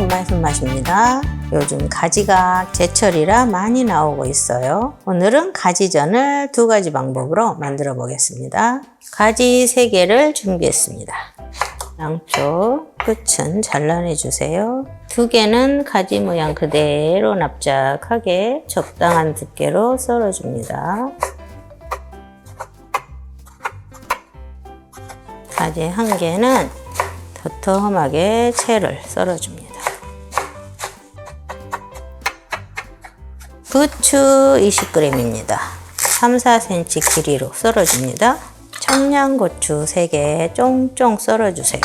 엄마의 손맛입니다. 요즘 가지가 제철이라 많이 나오고 있어요. 오늘은 가지전을 두 가지 방법으로 만들어 보겠습니다. 가지 3개를 준비했습니다. 양쪽 끝은 잘라내 주세요. 두 개는 가지 모양 그대로 납작하게 적당한 두께로 썰어 줍니다. 가지 한 개는 도톰하게 채를 썰어줍니다. 부추 20g입니다. 3, 4cm 길이로 썰어줍니다. 청양고추 3개 쫑쫑 썰어주세요.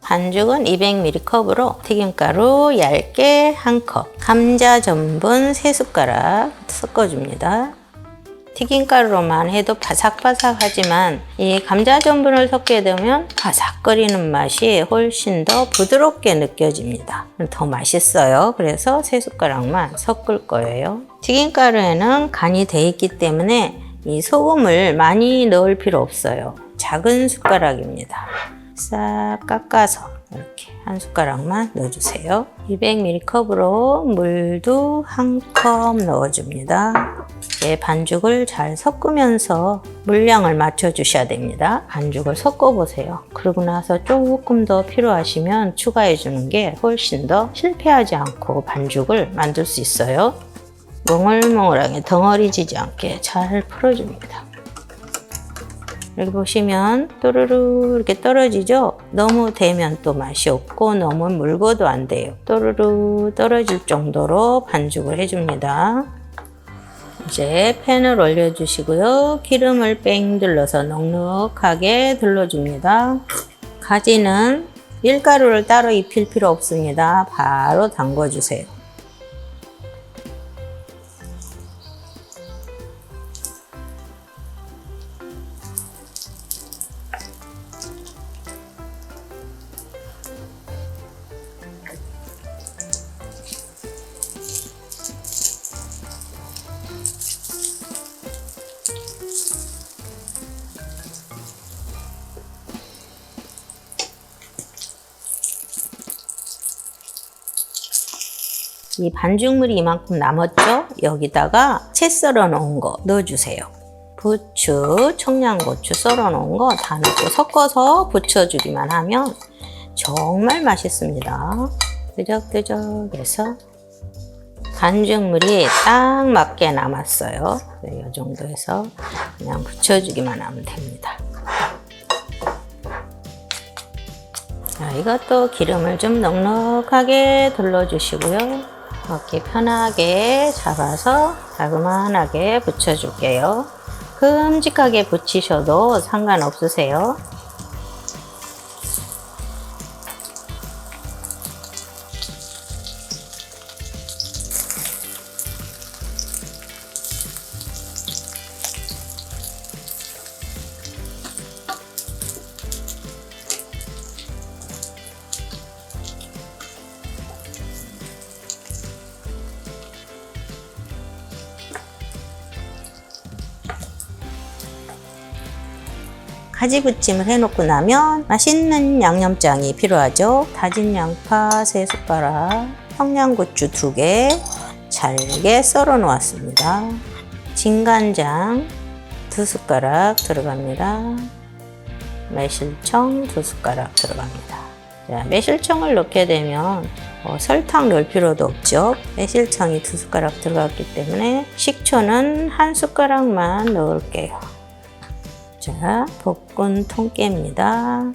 반죽은 200ml 컵으로 튀김가루 얇게 1컵, 감자 전분 3숟가락 섞어줍니다. 튀김가루로만 해도 바삭바삭하지만 이 감자 전분을 섞게 되면 바삭거리는 맛이 훨씬 더 부드럽게 느껴집니다. 더 맛있어요. 그래서 세 숟가락만 섞을 거예요. 튀김가루에는 간이 돼 있기 때문에 이 소금을 많이 넣을 필요 없어요. 작은 숟가락입니다. 싹 깎아서 이렇게 한 숟가락만 넣어주세요. 200ml 컵으로 물도 한 컵 넣어줍니다. 이제 반죽을 잘 섞으면서 물량을 맞춰 주셔야 됩니다. 반죽을 섞어 보세요. 그러고 나서 조금 더 필요하시면 추가해 주는 게 훨씬 더 실패하지 않고 반죽을 만들 수 있어요. 몽글몽글하게 덩어리지지 않게 잘 풀어줍니다. 여기 보시면 또르르 이렇게 떨어지죠? 너무 되면 또 맛이 없고 너무 물고도 안 돼요. 또르르 떨어질 정도로 반죽을 해줍니다. 이제 팬을 올려주시고요. 기름을 뺑 둘러서 넉넉하게 둘러줍니다. 가지는 밀가루를 따로 입힐 필요 없습니다. 바로 담궈주세요. 이 반죽물이 이만큼 남았죠? 여기다가 채 썰어 놓은 거 넣어주세요. 부추, 청양고추 썰어 놓은 거 다 넣고 섞어서 부쳐주기만 하면 정말 맛있습니다. 끄적끄적 해서 반죽물이 딱 맞게 남았어요. 네, 이 정도에서 그냥 부쳐주기만 하면 됩니다. 자, 이것도 기름을 좀 넉넉하게 둘러주시고요. 이렇게 편하게 잡아서 자그만하게 붙여줄게요. 큼직하게 붙이셔도 상관없으세요. 가지 부침을 해놓고 나면 맛있는 양념장이 필요하죠. 다진 양파 3숟가락, 청양고추 2개, 잘게 썰어 놓았습니다. 진간장 2숟가락 들어갑니다. 매실청 2숟가락 들어갑니다. 자, 매실청을 넣게 되면 어, 설탕 넣을 필요도 없죠. 매실청이 2숟가락 들어갔기 때문에 식초는 한 숟가락만 넣을게요. 자, 볶은 통깨입니다.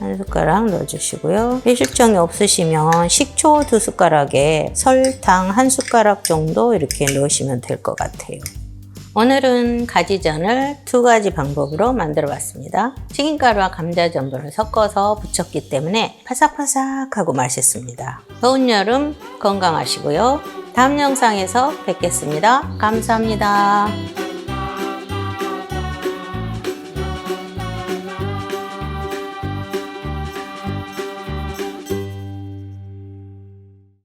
한 숟가락 넣어주시고요. 매실청이 없으시면 식초 두 숟가락에 설탕 한 숟가락 정도 이렇게 넣으시면 될 것 같아요. 오늘은 가지전을 두 가지 방법으로 만들어 봤습니다. 튀김가루와 감자 전분을 섞어서 부쳤기 때문에 바삭바삭하고 맛있습니다. 더운 여름 건강하시고요. 다음 영상에서 뵙겠습니다. 감사합니다.